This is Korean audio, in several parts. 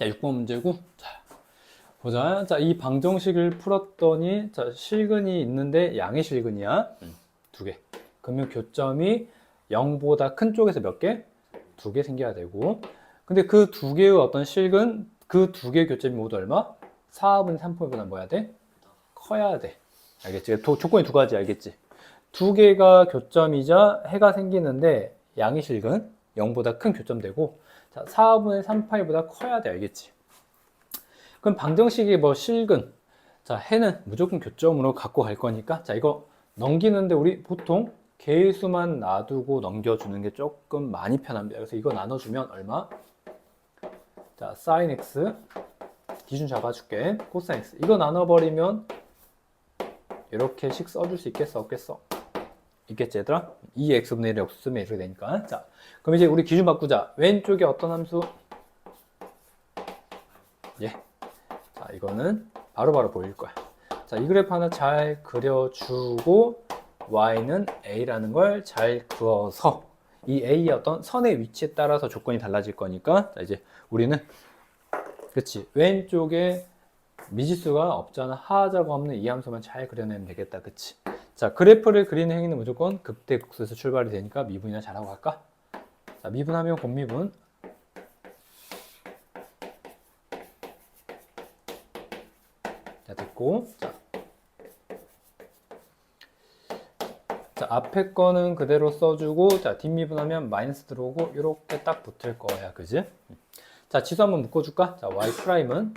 자, 6번 문제고. 자, 보자. 자, 이 방정식을 풀었더니, 자, 실근이 있는데 양의 실근이야. 두 개. 그러면 교점이 0보다 큰 쪽에서 몇 개? 두 개 생겨야 되고. 근데 그 두 개의 어떤 실근, 그 두 개의 교점이 모두 얼마? 4분의 3포인트보다 뭐야 돼? 커야 돼. 알겠지? 도- 조건이 두 가지 알겠지? 두 개가 교점이자 해가 생기는데 양의 실근 0보다 큰 교점 되고 자, 4분의 3파이보다 커야 돼 알겠지? 그럼 방정식이 뭐 실근 자 해는 무조건 교점으로 갖고 갈 거니까 자 이거 넘기는데 우리 보통 개수만 놔두고 넘겨주는 게 조금 많이 편합니다. 그래서 이거 나눠주면 얼마? 자 sin x 기준 잡아줄게 코사인 x 이거 나눠버리면 이렇게씩 써줄 수 있겠어 없겠어? 있겠지 얘들아? 2x분의 1을 역수 쓰면 이렇게 되니까. 자 그럼 이제 우리 기준 바꾸자. 왼쪽에 어떤 함수? 예. 자 이거는 바로 바로 보일 거야. 자이 그래프 하나 잘 그려주고 y는 a라는 걸 잘 그어서 이 a의 어떤 선의 위치에 따라서 조건이 달라질 거니까. 자 이제 우리는 그치. 왼쪽에 미지수가 없잖아. 하자가 없는 이 함수만 잘 그려내면 되겠다. 그치 자 그래프를 그리는 행위는 무조건 극대극소에서 출발이 되니까 미분이나 잘하고 갈까? 자 미분하면 곱미분. 자 됐고. 자, 자 앞에 거는 그대로 써주고 자 뒷미분하면 마이너스 들어오고 이렇게 딱 붙을 거야. 그지? 자 지수 한번 묶어줄까? 자 y 프라임은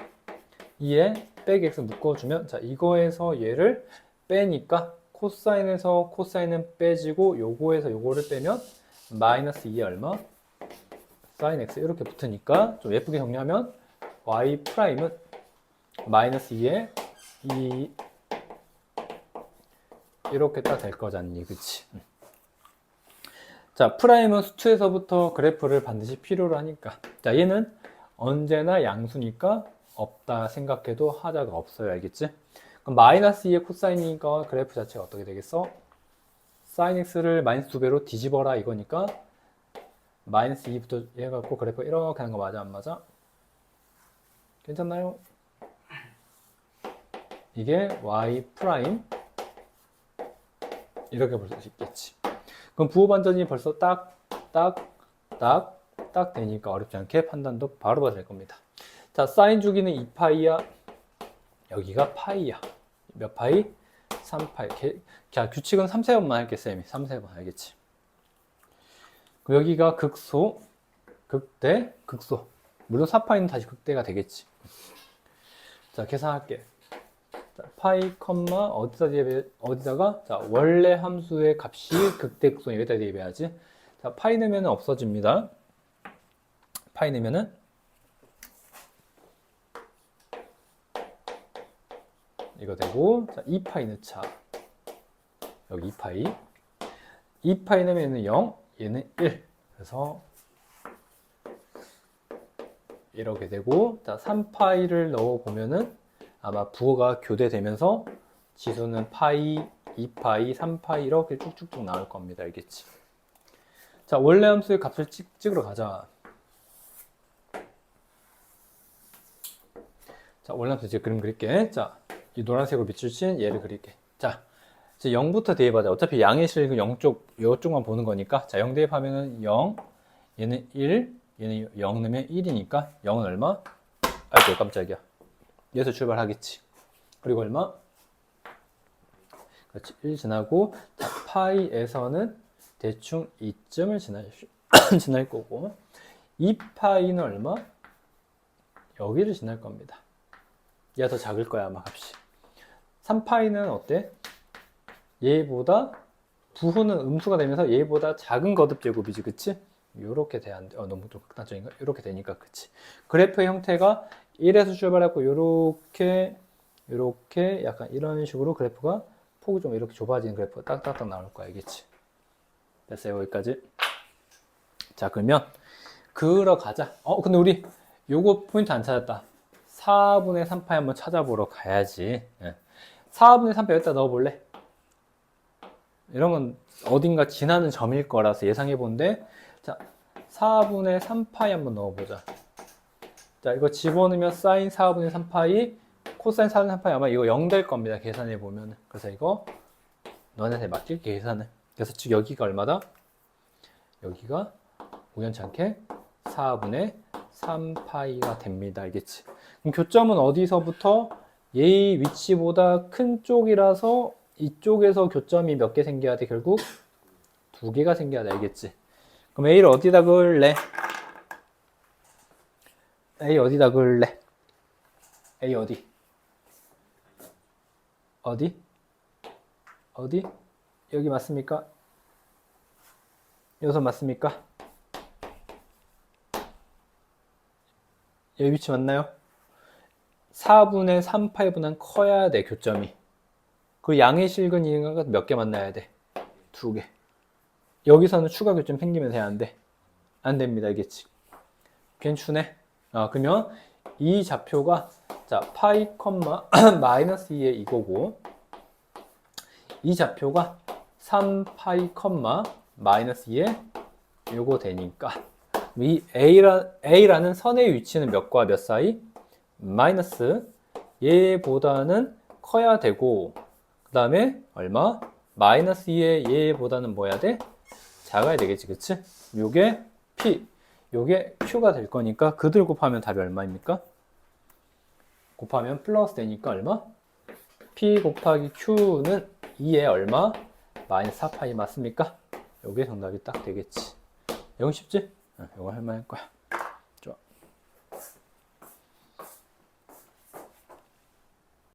2에 빼기 x 묶어주면 자 이거에서 얘를 빼니까 코사인에서 코사인은 빼지고 요거에서 요거를 빼면 마이너스 2에 얼마? 사인 x 이렇게 붙으니까 좀 예쁘게 정리하면 y 프라임은 마이너스 2에 2 이렇게 딱 될 거잖니 그치? 음. 자 프라임은 수투에서부터 그래프를 반드시 필요로 하니까 자 얘는 언제나 양수니까 없다 생각해도 하자가 없어요 알겠지? 그럼 마이너스 2의 코사인이니까 그래프 자체가 어떻게 되겠어? 사인 x를 마이너스 2배로 뒤집어라 이거니까 마이너스 2부터 해갖고 그래프 이렇게 하는 거 맞아 안 맞아? 괜찮나요? 이게 y 프라임 이렇게 볼 수 있겠지 그럼 부호 반전이 벌써 딱 딱 딱 딱 되니까 어렵지 않게 판단도 바로 될 겁니다 자 사인 주기는 2파이야 여기가 파이야. 몇 파이? 3파이. 개- 자 규칙은 3세번만 할게 쌤이. 3세번. 알겠지? 여기가 극소 극대 극소. 물론 4파이는 다시 극대가 되겠지. 자 계산할게. 자, 파이 컴마 어디다 대입해 어디다가? 자 원래 함수의 값이 극대 극소 여기다 대입해야지. 자 파이 넣으면 없어집니다. 파이 넣으면은 이거 되고 자 2파이 넣자 여기 2파이 2파이 넣으면 얘는 0 얘는 1 그래서 이렇게 되고 자 3파이를 넣어 보면은 아마 부호가 교대되면서 지수는 파이 2파이 3파이 이렇게 쭉쭉쭉 나올 겁니다. 알겠지? 자 원래 함수의 값을 찍, 찍으러 가자. 자 원래 함수 이제 그림 그릴게. 자 이 노란색으로 밑줄 친 얘를 그릴게. 자, 이제 0부터 대입하자. 어차피 양의 실그 0쪽, 요쪽만 보는 거니까. 자, 0 대입하면은 0, 얘는 1, 얘는 0 넣으면 1이니까 0은 얼마? 아이고, 깜짝이야. 여기서 출발하겠지. 그리고 얼마? 그렇지. 1 지나고, 자, 파이에서는 대충 2점을 지날, 지날 거고, 2파이는 얼마? 여기를 지날 겁니다. 얘가 더 작을 거야, 아마 값이. 3파이는 어때? 얘보다 부호는 음수가 되면서 얘보다 작은 거듭 제곱이지, 그치? 요렇게 돼야 안 돼. 어, 너무 좀 극단적인가? 요렇게 되니까, 그치? 그래프의 형태가 1에서 출발하고 요렇게, 요렇게 약간 이런 식으로 그래프가 폭이 좀 이렇게 좁아지는 그래프가 딱딱딱 나올 거야, 알겠지? 됐어요, 여기까지. 자, 그러면 그러 가자. 어, 근데 우리 요거 포인트 안 찾았다. 4분의 3파이 한번 찾아보러 가야지. 예. 4분의 3파 여기다 넣어볼래? 이런 건 어딘가 지나는 점일 거라서 예상해 본데 자 4분의 3파이 한번 넣어보자 자, 이거 집어넣으면 사인 4분의 3파이, 코사인 4분의 3파이 아마 이거 0 될 겁니다. 계산해 보면은. 그래서 이거 너네한테 맡길게 계산을. 그래서 즉 여기가 얼마다? 여기가 우연찮게 4분의 3파이가 됩니다. 알겠지? 그럼 교점은 어디서부터? 얘의 위치보다 큰 쪽이라서 이쪽에서 교점이 몇 개 생겨야 돼? 결국 두 개가 생겨야 돼. 알겠지? 그럼 A를 어디다 그을래? A 어디다 그을래? A 어디? 어디? 어디? 여기 맞습니까? 여기서 맞습니까? 여기 위치 맞나요? 4분의 3파이보다는 커야 돼, 교점이. 그 양의 실근 이응가 몇 개 만나야 돼? 두 개. 여기서는 추가 교점 생기면 돼야 안 돼? 안 됩니다, 알겠지? 괜찮네. 아, 그러면 이 좌표가 자, 파이 컴마 마이너스 2의 이거고 이 좌표가 3 파이 컴마 마이너스 2의 요거 되니까 이 A라, A라는 선의 위치는 몇과 몇 사이? 마이너스 얘보다는 커야 되고 그 다음에 얼마? 마이너스 2의 얘보다는 뭐 해야 돼? 작아야 되겠지 그치? 요게 P 요게 Q가 될 거니까 그들 곱하면 답이 얼마입니까? 곱하면 플러스 되니까 얼마? P 곱하기 Q는 2에 얼마? 마이너스 4파이 맞습니까? 요게 정답이 딱 되겠지. 이건 쉽지? 응, 이거 할만할 거야.